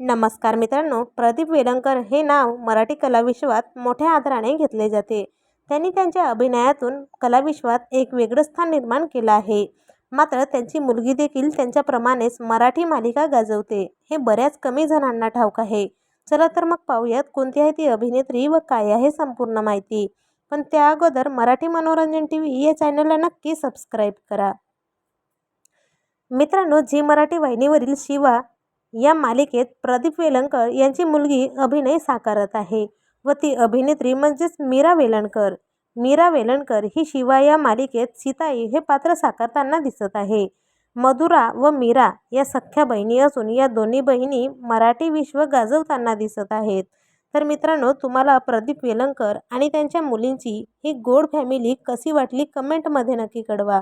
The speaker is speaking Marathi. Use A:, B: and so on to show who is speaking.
A: नमस्कार मित्रांनो प्रदीप वेलंकर हे नाव मराठी कलाविश्वात मोठ्या आदराने घेतले जाते. त्यांनी त्यांच्या अभिनयातून कलाविश्वात एक वेगळं स्थान निर्माण केलं आहे. मात्र त्यांची मुलगी देखील त्यांच्याप्रमाणेच मराठी मालिका गाजवते. हे बऱ्याच कमी जणांना ठाऊक आहे. चला तर मग पाहूयात कोणती आहे ती अभिनेत्री व काय आहे संपूर्ण माहिती. पण त्या अगोदर मराठी मनोरंजन टी व्ही या चॅनलला नक्की सबस्क्राईब करा. मित्रांनो झी मराठी वाहिनीवरील शिवा या मालिकेत प्रदीप वेलणकर यांची मुलगी अभिनय साकारत आहे व ती अभिनेत्री म्हणजेच मीरा वेलणकर. मीरा वेलणकर ही शिवा या मालिकेत सीताई हे पात्र साकारताना दिसत आहे. मधुरा व मीरा या सख्ख्या बहिणी असून या दोन्ही बहिणी मराठी विश्व गाजवताना दिसत आहेत. तर मित्रांनो तुम्हाला प्रदीप वेलणकर आणि त्यांच्या मुलींची ही गोड फॅमिली कशी वाटली कमेंटमध्ये नक्की कळवा.